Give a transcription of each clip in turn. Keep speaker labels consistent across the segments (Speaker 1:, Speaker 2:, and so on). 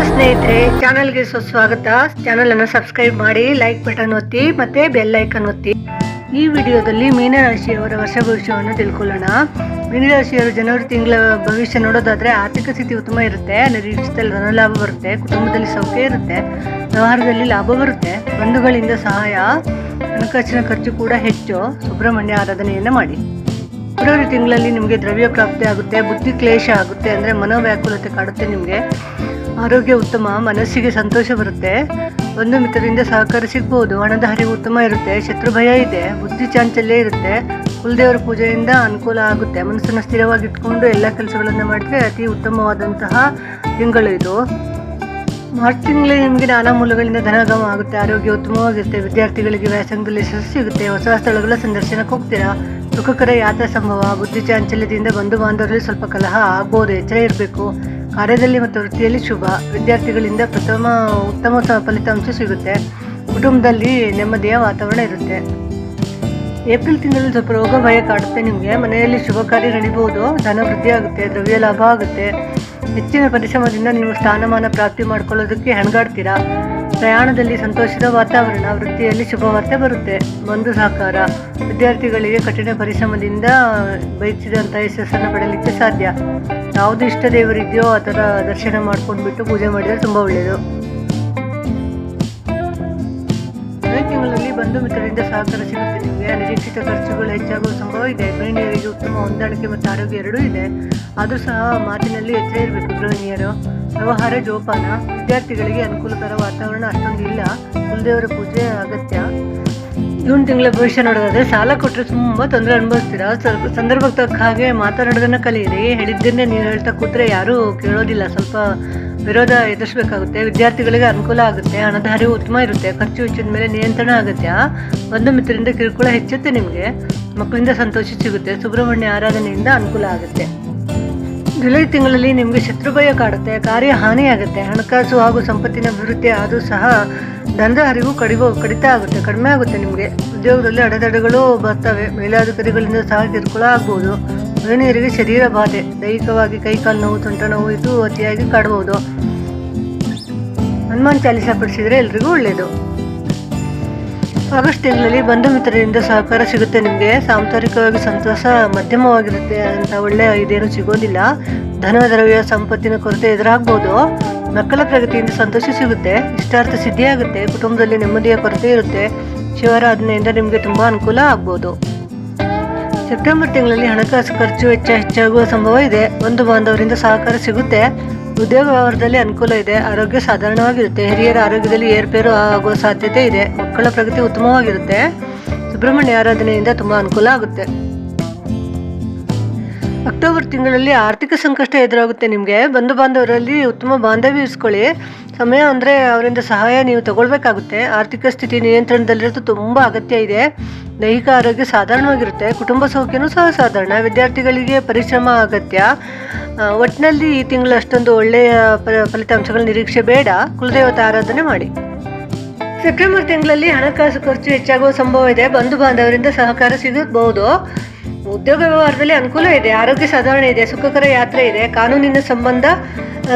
Speaker 1: Hello ಸ್ನೇಹಿತರೆ, ಚಾನಲ್ಗೆ ಸುಸ್ವಾಗತ. ಚಾನಲ್ ಅನ್ನು ಸಬ್ಸ್ಕ್ರೈಬ್ ಮಾಡಿ ಲೈಕ್ ಬಟನ್ ಒತ್ತಿ, ಮತ್ತೆ ಬೆಲ್ ಐಕನ್ ಒತ್ತಿ. ಈ ವಿಡಿಯೋದಲ್ಲಿ ಮೀನರಾಶಿಯವರ ವರ್ಷ ಭವಿಷ್ಯವನ್ನು ತಿಳ್ಕೊಳ್ಳೋಣ. ಮೀನರಾಶಿಯವರು ಜನವರಿ ತಿಂಗಳ ಭವಿಷ್ಯ ನೋಡೋದಾದ್ರೆ ಆರ್ಥಿಕ ಸ್ಥಿತಿ ಉತ್ತಮ ಇರುತ್ತೆ. ನಿರೀಕ್ಷಿತಲ್ಲಿ ಧನಲಾಭ ಬರುತ್ತೆ, ಕುಟುಂಬದಲ್ಲಿ ಸೌಖ್ಯ ಇರುತ್ತೆ, ವ್ಯವಹಾರದಲ್ಲಿ ಲಾಭ ಬರುತ್ತೆ, ಬಂಧುಗಳಿಂದ ಸಹಾಯ, ಹಣಕಾಸಿನ ಖರ್ಚು ಕೂಡ ಹೆಚ್ಚು. ಸುಬ್ರಹ್ಮಣ್ಯ ಆರಾಧನೆಯನ್ನು ಮಾಡಿ. ಫೆಬ್ರವರಿ ತಿಂಗಳಲ್ಲಿ ನಿಮಗೆ ದ್ರವ್ಯ ಪ್ರಾಪ್ತಿ ಆಗುತ್ತೆ, ಬುದ್ಧಿ ಕ್ಲೇಶ ಆಗುತ್ತೆ ಅಂದರೆ ಮನೋವ್ಯಾಕುಲತೆ ಕಾಡುತ್ತೆ ನಿಮಗೆ. ಆರೋಗ್ಯ ಉತ್ತಮ, ಮನಸ್ಸಿಗೆ ಸಂತೋಷ ಬರುತ್ತೆ. ಒಂದು ಮಿತ್ರರಿಂದ ಸಹಕಾರ ಸಿಗ್ಬೋದು, ಹಣದ ಹರಿವು ಉತ್ತಮ ಇರುತ್ತೆ, ಶತ್ರು ಭಯ ಇದೆ, ಬುದ್ಧಿ ಚಾಂಚಲ್ಯ ಇರುತ್ತೆ. ಕುಲದೇವರ ಪೂಜೆಯಿಂದ ಅನುಕೂಲ ಆಗುತ್ತೆ. ಮನಸ್ಸನ್ನು ಸ್ಥಿರವಾಗಿ ಇಟ್ಕೊಂಡು ಎಲ್ಲ ಕೆಲಸಗಳನ್ನು ಮಾಡಿದ್ರೆ ಅತಿ ಉತ್ತಮವಾದಂತಹ ತಿಂಗಳು ಇದು. ಮಾರ್ಚ್ ತಿಂಗಳಲ್ಲಿ ನಿಮಗೆ ನಾನಾ ಮೂಲಗಳಿಂದ ಧನಗಮ ಆಗುತ್ತೆ, ಆರೋಗ್ಯ ಉತ್ತಮವಾಗಿರುತ್ತೆ, ವಿದ್ಯಾರ್ಥಿಗಳಿಗೆ ವ್ಯಾಸಂಗದಲ್ಲಿ ಯಶಸ್ಸು ಸಿಗುತ್ತೆ, ಹೊಸ ಸ್ಥಳಗಳ ಸಂದರ್ಶನಕ್ಕೆ ಹೋಗ್ತೀರಾ? ಸುಖಕರ ಯಾತ್ರಾ ಸಂಭವ, ಬುದ್ಧಿ ಚಾಂಚಲ್ಯದಿಂದ ಬಂಧು ಬಾಂಧವರಲ್ಲಿ ಸ್ವಲ್ಪ ಕಲಹ ಆಗ್ಬೋದು, ಎಚ್ಚರ ಇರಬೇಕು. ಕಾರ್ಯದಲ್ಲಿ ಮತ್ತು ವೃತ್ತಿಯಲ್ಲಿ ಶುಭ. ವಿದ್ಯಾರ್ಥಿಗಳಿಂದ ಪ್ರಥಮ, ಉತ್ತಮ ಫಲಿತಾಂಶ ಸಿಗುತ್ತೆ. ಕುಟುಂಬದಲ್ಲಿ ನೆಮ್ಮದಿಯ ವಾತಾವರಣ ಇರುತ್ತೆ. ಏಪ್ರಿಲ್ ತಿಂಗಳಲ್ಲಿ ಸ್ವಲ್ಪ ರೋಗ, ಭಯ ಕಾಡುತ್ತೆ ನಿಮಗೆ. ಮನೆಯಲ್ಲಿ ಶುಭ ಕಾರ್ಯ ನಡೀಬಹುದು ಧನ ವೃದ್ಧಿ ಆಗುತ್ತೆ, ದ್ರವ್ಯ ಲಾಭ ಆಗುತ್ತೆ. ಹೆಚ್ಚಿನ ಪರಿಶ್ರಮದಿಂದ ನೀವು ಸ್ಥಾನಮಾನ ಪ್ರಾಪ್ತಿ ಮಾಡ್ಕೊಳ್ಳೋದಕ್ಕೆ ಹೆಣಗಾಡ್ತೀರಾ? ಪ್ರಯಾಣದಲ್ಲಿ ಸಂತೋಷದ ವಾತಾವರಣ, ವೃತ್ತಿಯಲ್ಲಿ ಶುಭವಾರ್ತೆ ಬರುತ್ತೆ. ಬಂಧು ಸಹಕಾರ ವಿದ್ಯಾರ್ಥಿಗಳಿಗೆ ಕಠಿಣ ಪರಿಶ್ರಮದಿಂದ ಬಯಸಿದಂಥ ಯಶಸ್ಸನ್ನು ಪಡೆಯಲಿಕ್ಕೆ ಸಾಧ್ಯ. ಯಾವುದು ಇಷ್ಟ ದೇವರಿದೆಯೋ ಥರ ದರ್ಶನ ಮಾಡ್ಕೊಂಡ್ಬಿಟ್ಟು ಪೂಜೆ ಮಾಡಿದರೆ ತುಂಬ ಒಳ್ಳೆಯದು ಮೇ ತಿಂಗಳಲ್ಲಿ ಬಂಧು ಮಿತ್ರರಿಂದ ಸಹಕಾರ ಸಿಗುತ್ತೆ ನಿಮಗೆ. ಅನಿರೀಕ್ಷಿತ ಖರ್ಚುಗಳು ಹೆಚ್ಚಾಗುವ ಸಂಭವ ಇದೆ. ಗೃಹಿಣಿಯರಿಗೆ ಉತ್ತಮ ಹೊಂದಾಣಿಕೆ ಮತ್ತು ಆರೋಗ್ಯ ಎರಡೂ ಇದೆ. ಆದರೂ ಸಹ ಮಾತಿನಲ್ಲಿ ಎಚ್ಚರ ಇರಬೇಕು ಗೃಹಿಣಿಯರು. ವ್ಯವಹಾರ ಜೋಪಾನ. ವಿದ್ಯಾರ್ಥಿಗಳಿಗೆ ಅನುಕೂಲಕರ ವಾತಾವರಣ ಅಷ್ಟೊಂದು ಇಲ್ಲ. ಕುಲದೇವರ ಪೂಜೆ ಅಗತ್ಯ. ಜೂನ್ ತಿಂಗಳ ಭವಿಷ್ಯ ನೋಡೋದಾದ್ರೆ ಸಾಲ ಕೊಟ್ಟರೆ ತುಂಬ ತೊಂದರೆ ಅನುಭವಿಸ್ತೀರಾ? ಸ್ವಲ್ಪ ಸಂದರ್ಭಕ್ಕೆ ತಕ್ಕ ಹಾಗೆ ಮಾತನಾಡೋದನ್ನ ಕಲಿಯಿರಿ. ಹೇಳಿದ್ದನ್ನೇ ನೀವು ಹೇಳ್ತಾ ಕೂತ್ರೆ ಯಾರೂ ಕೇಳೋದಿಲ್ಲ. ಸ್ವಲ್ಪ ವಿರೋಧ ಎದುರಿಸಬೇಕಾಗುತ್ತೆ. ವಿದ್ಯಾರ್ಥಿಗಳಿಗೆ ಅನುಕೂಲ ಆಗುತ್ತೆ. ಹಣದ ಹರಿವು ಉತ್ತಮ ಇರುತ್ತೆ. ಖರ್ಚು ವೆಚ್ಚದ ಮೇಲೆ ನಿಯಂತ್ರಣ ಆಗುತ್ತೆ ಬಂಧು ಮಿತ್ರರಿಂದ ಕಿರುಕುಳ ಹೆಚ್ಚುತ್ತೆ ನಿಮಗೆ. ಮಕ್ಕಳಿಂದ ಸಂತೋಷ ಸಿಗುತ್ತೆ. ಸುಬ್ರಹ್ಮಣ್ಯ ಆರಾಧನೆಯಿಂದ ಅನುಕೂಲ ಆಗುತ್ತೆ. ಜುಲೈ ತಿಂಗಳಲ್ಲಿ ನಿಮಗೆ ಶತ್ರುಭಯ ಕಾಡುತ್ತೆ ಕಾರ್ಯ ಹಾನಿಯಾಗುತ್ತೆ ಹಣಕಾಸು ಹಾಗೂ ಸಂಪತ್ತಿನ ಅಭಿವೃದ್ಧಿ ಆದರೂ ಸಹ ದಂಧೆ ಹರಿವು ಕಡಿಮೆ, ಕಡಿತ ಆಗುತ್ತೆ, ಕಡಿಮೆ ಆಗುತ್ತೆ ನಿಮಗೆ. ಉದ್ಯೋಗದಲ್ಲಿ ಅಡೆತಡೆಗಳು ಬರ್ತವೆ, ಮೇಲಾಧಿಕಾರಿಗಳಿಂದ ಸಹ ಕಿರುಕುಳ ಆಗ್ಬೋದು. ಗೃಹಿಣಿಯರಿಗೆ ಶರೀರ ಬಾಧೆ, ದೈಹಿಕವಾಗಿ ಕೈಕಾಲು ನೋವು ಸೊಂಟ ನೋವು ಇದು ಅತಿಯಾಗಿ ಕಾಡಬಹುದು ಹನುಮಾನ್ ಚಾಲಿಸ ಪಡಿಸಿದರೆ ಎಲ್ರಿಗೂ ಒಳ್ಳೆಯದು ಆಗಸ್ಟ್ ತಿಂಗಳಲ್ಲಿ ಬಂಧು ಮಿತ್ರರಿಂದ ಸಹಕಾರ ಸಿಗುತ್ತೆ ನಿಮಗೆ. ಸಾಂಸಾರಿಕವಾಗಿ ಸಂತೋಷ, ಮಧ್ಯಮವಾಗಿರುತ್ತೆ ಅಂತ ಒಳ್ಳೆ ಇದೇನು ಸಿಗೋದಿಲ್ಲ. ಧನ, ದ್ರವ್ಯ, ಸಂಪತ್ತಿನ ಕೊರತೆ ಎದುರಾಗ್ಬೋದು. ಮಕ್ಕಳ ಪ್ರಗತಿಯಿಂದ ಸಂತೋಷ ಸಿಗುತ್ತೆ. ಇಷ್ಟಾರ್ಥ ಸಿದ್ಧಿಯಾಗುತ್ತೆ ಕುಟುಂಬದಲ್ಲಿ ನೆಮ್ಮದಿಯ ಕೊರತೆ ಇರುತ್ತೆ. ಶಿವರಾಧನೆಯಿಂದ ನಿಮಗೆ ತುಂಬ ಅನುಕೂಲ ಆಗ್ಬೋದು. ಸೆಪ್ಟೆಂಬರ್ ತಿಂಗಳಲ್ಲಿ ಹಣಕಾಸು ಖರ್ಚು ವೆಚ್ಚ ಹೆಚ್ಚಾಗುವ ಸಂಭವ ಇದೆ. ಬಂಧು ಬಾಂಧವರಿಂದ ಸಹಕಾರ ಸಿಗುತ್ತೆ. ಉದ್ಯೋಗ ವ್ಯವಹಾರದಲ್ಲಿ ಅನುಕೂಲ ಇದೆ. ಆರೋಗ್ಯ ಸಾಧಾರಣವಾಗಿರುತ್ತೆ. ಹಿರಿಯರ ಆರೋಗ್ಯದಲ್ಲಿ ಏರ್ಪೇರು ಆಗುವ ಸಾಧ್ಯತೆ ಇದೆ. ಮಕ್ಕಳ ಪ್ರಗತಿ ಉತ್ತಮವಾಗಿರುತ್ತೆ. ಸುಬ್ರಹ್ಮಣ್ಯ ಆರಾಧನೆಯಿಂದ ತುಂಬ ಅನುಕೂಲ ಆಗುತ್ತೆ. ಅಕ್ಟೋಬರ್ ತಿಂಗಳಲ್ಲಿ ಆರ್ಥಿಕ ಸಂಕಷ್ಟ ಎದುರಾಗುತ್ತೆ ನಿಮಗೆ. ಬಂಧು ಬಾಂಧವರಲ್ಲಿ ಉತ್ತಮ ಬಾಂಧವ್ಯ ಇರಿಸ್ಕೊಳ್ಳಿ ಸಮಯ ಅಂದರೆ ಅವರಿಂದ ಸಹಾಯ ನೀವು ತಗೊಳ್ಬೇಕಾಗುತ್ತೆ. ಆರ್ಥಿಕ ಸ್ಥಿತಿ ನಿಯಂತ್ರಣದಲ್ಲಿರೋದು ತುಂಬ ಅಗತ್ಯ ಇದೆ. ದೈಹಿಕ ಆರೋಗ್ಯ ಸಾಧಾರಣವಾಗಿರುತ್ತೆ. ಕುಟುಂಬ ಸೌಖ್ಯನೂ ಸಹ ಸಾಧಾರಣ. ವಿದ್ಯಾರ್ಥಿಗಳಿಗೆ ಪರಿಶ್ರಮ ಅಗತ್ಯ. ಒಟ್ಟಿನಲ್ಲಿ ಈ ತಿಂಗಳು ಅಷ್ಟೊಂದು ಒಳ್ಳೆಯ ಫಲಿತಾಂಶಗಳ ನಿರೀಕ್ಷೆ ಬೇಡ. ಕುಲದೇವತಾ ಆರಾಧನೆ ಮಾಡಿ. ಸೆಪ್ಟೆಂಬರ್ ತಿಂಗಳಲ್ಲಿ ಹಣಕಾಸು ಖರ್ಚು ಹೆಚ್ಚಾಗುವ ಸಂಭವ ಇದೆ. ಬಂಧು ಬಾಂಧವರಿಂದ ಸಹಕಾರ ಸಿಗಬಹುದು. ಉದ್ಯೋಗ ವ್ಯವಹಾರದಲ್ಲಿ ಅನುಕೂಲ ಇದೆ. ಆರೋಗ್ಯ ಸಾಧಾರಣ ಇದೆ. ಸುಖಕರ ಯಾತ್ರೆ ಇದೆ. ಕಾನೂನಿನ ಸಂಬಂಧ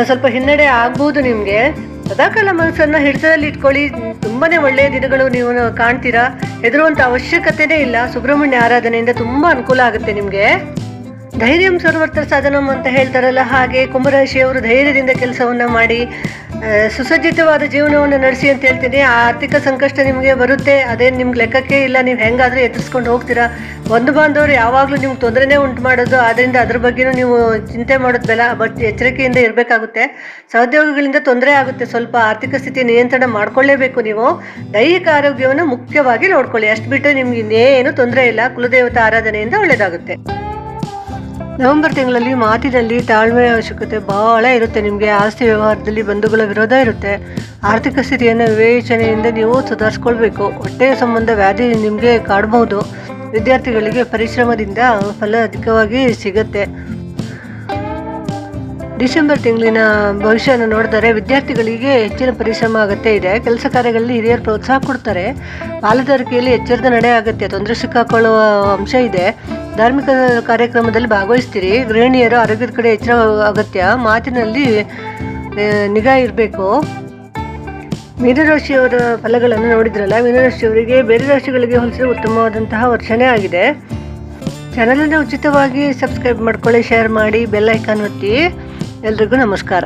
Speaker 1: ಸ್ವಲ್ಪ ಹಿನ್ನಡೆ ಆಗ್ಬೋದು ನಿಮಗೆ. ಸದಾಕಾಲ ಮನಸ್ಸನ್ನು ಹಿಡಿತದಲ್ಲಿ ಇಟ್ಕೊಳ್ಳಿ. ತುಂಬಾನೇ ಒಳ್ಳೆಯ ದಿನಗಳು ನೀವು ಕಾಣ್ತೀರಾ? ಹೆದರುವಂಥ ಅವಶ್ಯಕತೆನೇ ಇಲ್ಲ. ಸುಬ್ರಹ್ಮಣ್ಯ ಆರಾಧನೆಯಿಂದ ತುಂಬಾ ಅನುಕೂಲ ಆಗುತ್ತೆ ನಿಮಗೆ. ಧೈರ್ಯಂ ಸರ್ವತ್ರ ಸಾಧನಂ ಅಂತ ಹೇಳ್ತಾರಲ್ಲ ಹಾಗೆ ಕುಂಭರಾಶಿಯವರು ಧೈರ್ಯದಿಂದ ಕೆಲಸವನ್ನು ಮಾಡಿ ಸುಸಜ್ಜಿತವಾದ ಜೀವನವನ್ನು ನಡೆಸಿ ಅಂತ ಹೇಳ್ತೀನಿ. ಆ ಆರ್ಥಿಕ ಸಂಕಷ್ಟ ನಿಮಗೆ ಬರುತ್ತೆ. ಅದೇನು ನಿಮ್ಗೆ ಲೆಕ್ಕಕ್ಕೆ ಇಲ್ಲ. ನೀವು ಹೆಂಗಾದರೂ ಎದುರಿಸ್ಕೊಂಡು ಹೋಗ್ತೀರಾ. ಬಂಧು ಬಾಂಧವರು ಯಾವಾಗಲೂ ನಿಮ್ಗೆ ತೊಂದರೆನೇ ಉಂಟು ಮಾಡೋದು. ಆದ್ದರಿಂದ ಅದ್ರ ಬಗ್ಗೆನೂ ನೀವು ಚಿಂತೆ ಮಾಡೋದು ಬೆಲ್ಲ ಬಟ್ ಎಚ್ಚರಿಕೆಯಿಂದ ಇರಬೇಕಾಗುತ್ತೆ. ಸಹೋದ್ಯೋಗಿಗಳಿಂದ ತೊಂದರೆ ಆಗುತ್ತೆ. ಸ್ವಲ್ಪ ಆರ್ಥಿಕ ಸ್ಥಿತಿ ನಿಯಂತ್ರಣ ಮಾಡ್ಕೊಳ್ಳೇಬೇಕು ನೀವು. ದೈಹಿಕ ಆರೋಗ್ಯವನ್ನು ಮುಖ್ಯವಾಗಿ ನೋಡ್ಕೊಳ್ಳಿ. ಅಷ್ಟು ಬಿಟ್ಟರೆ ನಿಮ್ಗೆ ಇನ್ನೇನು ತೊಂದರೆ ಇಲ್ಲ. ಕುಲದೇವತಾ ಆರಾಧನೆಯಿಂದ ಒಳ್ಳೆಯದಾಗುತ್ತೆ ನವೆಂಬರ್ ತಿಂಗಳಲ್ಲಿ ಮಾತಿನಲ್ಲಿ ತಾಳ್ಮೆ ಅವಶ್ಯಕತೆ ಬಹಳ ಇರುತ್ತೆ. ನಿಮಗೆ ಆಸ್ತಿ ವ್ಯವಹಾರದಲ್ಲಿ ಬಂಧುಗಳ ವಿರೋಧ ಇರುತ್ತೆ. ಆರ್ಥಿಕ ಸ್ಥಿತಿಯನ್ನು ವಿವೇಚನೆಯಿಂದ ನೀವು ಸುಧಾರಿಸ್ಕೊಳ್ಬೇಕು. ಹೊಟ್ಟೆಯ ಸಂಬಂಧ ವ್ಯಾಧಿ ನಿಮಗೆ ಕಾಡಬಹುದು ವಿದ್ಯಾರ್ಥಿಗಳಿಗೆ ಪರಿಶ್ರಮದಿಂದ ಫಲ ಅಧಿಕವಾಗಿ ಸಿಗತ್ತೆ. ಡಿಸೆಂಬರ್ ತಿಂಗಳಿನ ಭವಿಷ್ಯವನ್ನು ನೋಡಿದರೆ ವಿದ್ಯಾರ್ಥಿಗಳಿಗೆ ಹೆಚ್ಚಿನ ಪರಿಶ್ರಮ ಅಗತ್ಯ ಇದೆ. ಕೆಲಸ ಕಾರ್ಯಗಳಲ್ಲಿ ಹಿರಿಯರು ಪ್ರೋತ್ಸಾಹ ಕೊಡ್ತಾರೆ. ಪಾಲುದಾರಿಕೆಯಲ್ಲಿ ಎಚ್ಚರದ ನಡೆ ಆಗುತ್ತೆ ತೊಂದರೆ ಸಿಕ್ಕಾಕೊಳ್ಳುವ ಅಂಶ ಇದೆ. ಧಾರ್ಮಿಕ ಕಾರ್ಯಕ್ರಮದಲ್ಲಿ ಭಾಗವಹಿಸ್ತೀರಿ. ಗೃಹಿಣಿಯರು ಆರೋಗ್ಯದ ಕಡೆ ಎಚ್ಚರ ಅಗತ್ಯ. ಮಾತಿನಲ್ಲಿ ನಿಗಾ ಇರಬೇಕು. ಮೀನರಾಶಿಯವರ ಫಲಗಳನ್ನು ನೋಡಿದ್ರಲ್ಲ, ಮೀನರಾಶಿಯವರಿಗೆ ಬೇರೆ ರಾಶಿಗಳಿಗೆ ಹೋಲಿಸಿದ್ರೆ ಉತ್ತಮವಾದಂತಹ ವರ್ಷನೇ ಆಗಿದೆ. ಚಾನಲನ್ನು ಉಚಿತವಾಗಿ ಸಬ್ಸ್ಕ್ರೈಬ್ ಮಾಡ್ಕೊಳ್ಳಿ, ಶೇರ್ ಮಾಡಿ, ಬೆಲ್ ಐಕಾನ್ ಒತ್ತಿ. ಎಲ್ರಿಗೂ ನಮಸ್ಕಾರ.